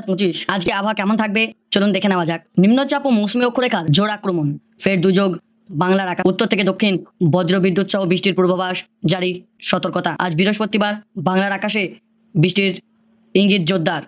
পঁচিশ। আজকে আবহাওয়া কেমন থাকবে? চলুন দেখে নেওয়া যাক। নিম্নচাপ ও মৌসুমী অক্ষরেখার জোর আক্রমণ। ফের দুযোগ বাংলার আকাশ উত্তর থেকে দক্ষিণ, বজ্র বিদ্যুৎ সহ বৃষ্টির পূর্বাভাস জারি। সতর্কতা। আজ বৃহস্পতিবার বাংলার আকাশে বৃষ্টির ইঙ্গিত জোরদার।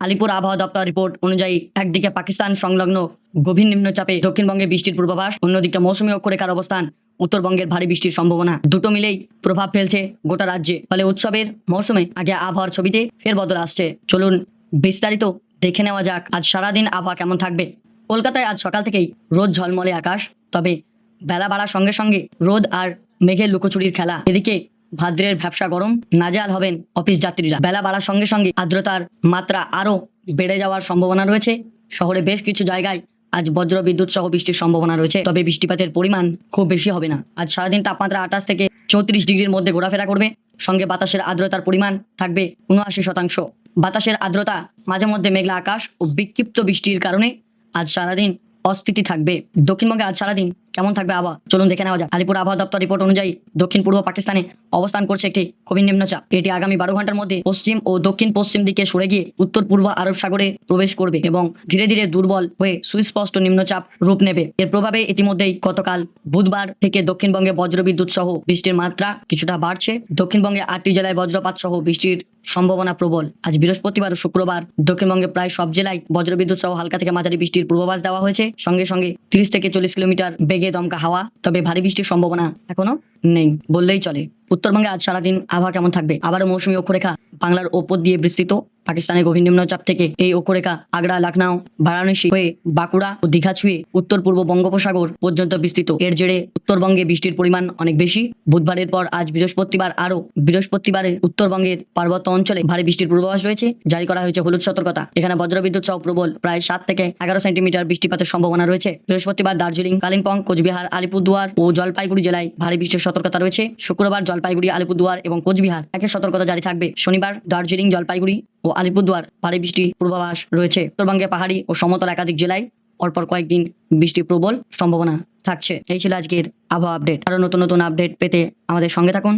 আলিপুর আবহাওয়া দপ্তর রিপোর্ট অনুযায়ী একদিকে পাকিস্তান সংলগ্ন গভীর নিম্নচাপে দক্ষিণবঙ্গে বৃষ্টির পূর্বাভাস। অন্যদিকে মৌসুমী অক্ষরেখার অবস্থান উত্তরবঙ্গের ভারী বৃষ্টির সম্ভাবনা। দুটো মিলেই প্রভাব ফেলছে গোটা রাজ্যে। ফলে উৎসবের মৌসুমে আগে আবহাওয়ার ছবিতে ফের বদল আসছে। চলুন বিস্তারিত দেখে নেওয়া যাক। আজ সারাদিন আবহাওয়া কেমন থাকবে? কলকাতায় আজ সকাল থেকেই রোদ ঝলমলে আকাশ, তবে বেলা বাড়ার সঙ্গে সঙ্গে রোদ আর মেঘের লুকোচুরির খেলা। এদিকে ভাদ্রের ভ্যাবসা গরম, নাজেহাল হবেন অফিস যাত্রীরা। বেলা বাড়ার সঙ্গে সঙ্গে আর্দ্রতার মাত্রা আরও বেড়ে যাওয়ার সম্ভাবনা রয়েছে। শহরে বেশ কিছু জায়গায় আজ বজ্র বিদ্যুৎ সহ বৃষ্টির সম্ভাবনা রয়েছে, তবে বৃষ্টিপাতের পরিমাণ খুব বেশি হবে না। আজ সারাদিন তাপমাত্রা আঠাশ থেকে চৌত্রিশ ডিগ্রির মধ্যে ঘোরাফেরা করবে। সঙ্গে বাতাসের আর্দ্রতার পরিমাণ থাকবে উনআশি শতাংশ। বাতাসের আর্দ্রতা, মাঝে মধ্যে মেঘলা আকাশ ও বিক্ষিপ্ত বৃষ্টির কারণে আজ সারাদিন অস্থিতি থাকবে। দক্ষিণবঙ্গে আজ সারাদিন কেমন থাকবে আবহাওয়া? চলুন দেখে নেওয়া যাক। আলিপুর আবহাওয়া দপ্তর রিপোর্ট অনুযায়ী দক্ষিণ পূর্ব পাকিস্তানে অবস্থান করছে একটি খুবই নিম্নচাপ। এটি আগামী বারো ঘণ্টার মধ্যে পশ্চিম ও দক্ষিণ পশ্চিম দিকে সরে গিয়ে উত্তর পূর্ব আরব সাগরে প্রবেশ করবে এবং ধীরে ধীরে দুর্বল হয়ে সুস্পষ্ট নিম্নচাপ রূপ নেবে। এর প্রভাবে ইতিমধ্যেই গতকাল বুধবার থেকে দক্ষিণবঙ্গে বজ্রবিদ্যুৎ সহ বৃষ্টির মাত্রা কিছুটা বাড়ছে। দক্ষিণবঙ্গে আটটি জেলায় বজ্রপাত সহ বৃষ্টির সম্ভাবনা প্রবল। আজ বৃহস্পতিবার ও শুক্রবার দক্ষিণবঙ্গে প্রায় সব জেলায় বজ্রবিদ্যুৎ সহ হালকা থেকে মাঝারি বৃষ্টির পূর্বাভাস দেওয়া হয়েছে। সঙ্গে সঙ্গে তিরিশ থেকে চল্লিশ কিলোমিটার বেগে দমকা হাওয়া, তবে ভারী বৃষ্টির সম্ভাবনা এখনও নেই বললেই চলে। উত্তরবঙ্গে আজ সারাদিন আবহাওয়া কেমন থাকবে? আবারও মৌসুমী অক্ষরেখা বাংলার ওপর দিয়ে বিস্তৃত। পাকিস্তানের গভীর নিম্নচাপ থেকে এই অক্ষরেখা আগ্রা, লখনউ, বারাণসী হয়ে বাঁকুড়া ও দীঘা ছুঁয়ে উত্তর পূর্ব বঙ্গোপসাগর পর্যন্ত বিস্তৃত। এর জেরে উত্তরবঙ্গে বৃষ্টির পরিমাণ অনেক বেশি। বুধবারের পর আজ বৃহস্পতিবার আরও বৃহস্পতিবারে উত্তরবঙ্গের পার্বত্য অঞ্চলে ভারী বৃষ্টির পূর্বাভাস রয়েছে। জারি করা হয়েছে হলুদ সতর্কতা। এখানে বজ্রবিদ্যুৎ সহ প্রবল প্রায় সাত থেকে এগারো সেন্টিমিটার বৃষ্টিপাতের সম্ভাবনা রয়েছে। বৃহস্পতিবার দার্জিলিং, কালিম্পং, কোচবিহার, আলিপুরদুয়ার ও জলপাইগুড়ি জেলায় ভারী বৃষ্টির সতর্কতা রয়েছে। শুক্রবার জলপাইগুড়ি, আলিপুরদুয়ার এবং কোচবিহার একের সতর্কতা জারি থাকবে। শনিবার দার্জিলিং, জলপাইগুড়ি ও আলিপুরদুয়ার ভারী বৃষ্টির পূর্বাভাস রয়েছে। উত্তরবঙ্গে পাহাড়ি ও সমতল একাধিক জেলায় পরপর কয়েকদিন বৃষ্টি প্রবল সম্ভাবনা থাকছে। এই ছিল আজকের আবহাওয়া আপডেট। আরও নতুন নতুন আপডেট পেতে আমাদের সঙ্গে থাকুন।